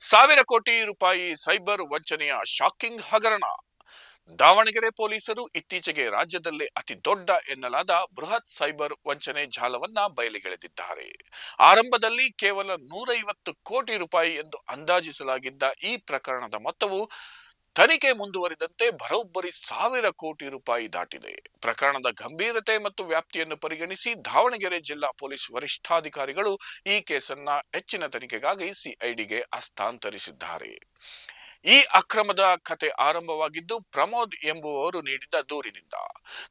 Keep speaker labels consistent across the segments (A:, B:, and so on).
A: ಸಾವಿರ ಕೋಟಿ ರೂಪಾಯಿ ಸೈಬರ್ ವಂಚನೆಯ ಶಾಕಿಂಗ್ ಹಗರಣ. ದಾವಣಗೆರೆ ಪೊಲೀಸರು ಇತ್ತೀಚೆಗೆ ರಾಜ್ಯದಲ್ಲೇ ಅತಿ ದೊಡ್ಡ ಎನ್ನಲಾದ ಬೃಹತ್ ಸೈಬರ್ ವಂಚನೆ ಜಾಲವನ್ನ ಬಯಲಿಗೆಳೆದಿದ್ದಾರೆ. ಆರಂಭದಲ್ಲಿ ಕೇವಲ ನೂರೈವತ್ತು ಕೋಟಿ ರೂಪಾಯಿ ಎಂದು ಅಂದಾಜಿಸಲಾಗಿದ್ದ ಈ ಪ್ರಕರಣದ ಮೊತ್ತವು ತನಿಖೆ ಮುಂದುವರಿದಂತೆ ಬರೋಬ್ಬರಿ ಸಾವಿರ ಕೋಟಿ ರೂಪಾಯಿ ದಾಟಿದೆ. ಪ್ರಕರಣದ ಗಂಭೀರತೆ ಮತ್ತು ವ್ಯಾಪ್ತಿಯನ್ನು ಪರಿಗಣಿಸಿ ದಾವಣಗೆರೆ ಜಿಲ್ಲಾ ಪೊಲೀಸ್ ವರಿಷ್ಠಾಧಿಕಾರಿಗಳು ಈ ಕೇಸನ್ನ ಹೆಚ್ಚಿನ ತನಿಖೆಗಾಗಿ ಸಿಐಡಿಗೆ ಹಸ್ತಾಂತರಿಸಿದ್ದಾರೆ. ಈ ಅಕ್ರಮದ ಕತೆ ಆರಂಭವಾಗಿದ್ದು ಪ್ರಮೋದ್ ಎಂಬುವವರು ನೀಡಿದ್ದ ದೂರಿನಿಂದ.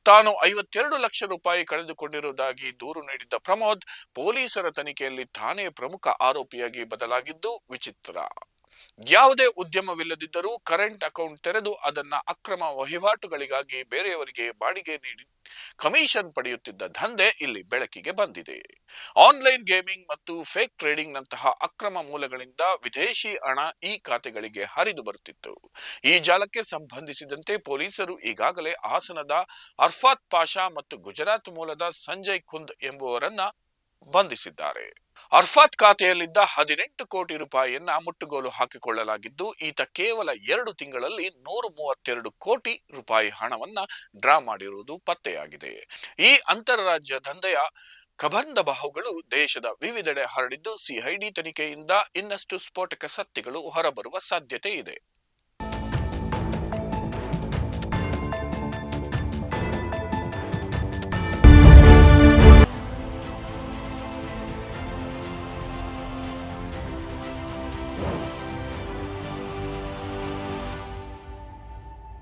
A: ತಾನು ಐವತ್ತೆರಡು ಲಕ್ಷ ರೂಪಾಯಿ ಕಳೆದುಕೊಂಡಿರುವುದಾಗಿ ದೂರು ನೀಡಿದ್ದ ಪ್ರಮೋದ್ ಪೊಲೀಸರ ತನಿಖೆಯಲ್ಲಿ ತಾನೇ ಪ್ರಮುಖ ಆರೋಪಿಯಾಗಿ ಬದಲಾಗಿದ್ದು ವಿಚಿತ್ರ. ಯಾವುದೇ ಉದ್ಯಮವಿಲ್ಲದಿದ್ದರೂ ಕರೆಂಟ್ ಅಕೌಂಟ್ ತೆರೆದು ಅದನ್ನ ಅಕ್ರಮ ವಹಿವಾಟುಗಳಿಗಾಗಿ ಬೇರೆಯವರಿಗೆ ಬಾಡಿಗೆ ನೀಡಿ ಕಮಿಷನ್ ಪಡೆಯುತ್ತಿದ್ದ ದಂಧೆ ಇಲ್ಲಿ ಬೆಳಕಿಗೆ ಬಂದಿದೆ. ಆನ್ಲೈನ್ ಗೇಮಿಂಗ್ ಮತ್ತು ಫೇಕ್ ಟ್ರೇಡಿಂಗ್ ನಂತಹ ಅಕ್ರಮ ಮೂಲಗಳಿಂದ ವಿದೇಶಿ ಹಣ ಈ ಖಾತೆಗಳಿಗೆ ಹರಿದು ಬರುತ್ತಿತ್ತು. ಈ ಜಾಲಕ್ಕೆ ಸಂಬಂಧಿಸಿದಂತೆ ಪೊಲೀಸರು ಈಗಾಗಲೇ ಹಾಸನದ ಅರ್ಫಾತ್ ಪಾಷಾ ಮತ್ತು ಗುಜರಾತ್ ಮೂಲದ ಸಂಜಯ್ ಕುಂದ್ ಎಂಬುವರನ್ನ ಬಂಧಿಸಿದ್ದಾರೆ. ಅರ್ಫಾತ್ ಖಾತೆಯಲ್ಲಿದ್ದ ಹದಿನೆಂಟು ಕೋಟಿ ರೂಪಾಯಿಯನ್ನ ಮುಟ್ಟುಗೋಲು ಹಾಕಿಕೊಳ್ಳಲಾಗಿದ್ದು, ಈತ ಕೇವಲ ಎರಡು ತಿಂಗಳಲ್ಲಿ ನೂರ ಮೂವತ್ತೆರಡು ಕೋಟಿ ರೂಪಾಯಿ ಹಣವನ್ನ ಡ್ರಾ ಮಾಡಿರುವುದು ಪತ್ತೆಯಾಗಿದೆ. ಈ ಅಂತಾರಾಜ್ಯ ದಂಧೆಯ ಕಬಂದ ಬಾಹುಗಳು ದೇಶದ ವಿವಿಧೆಡೆ ಹರಡಿದ್ದು, ಸಿಐಡಿ ತನಿಖೆಯಿಂದ ಇನ್ನಷ್ಟು ಸ್ಫೋಟಕ ಸತ್ಯಗಳು ಹೊರಬರುವ ಸಾಧ್ಯತೆ ಇದೆ.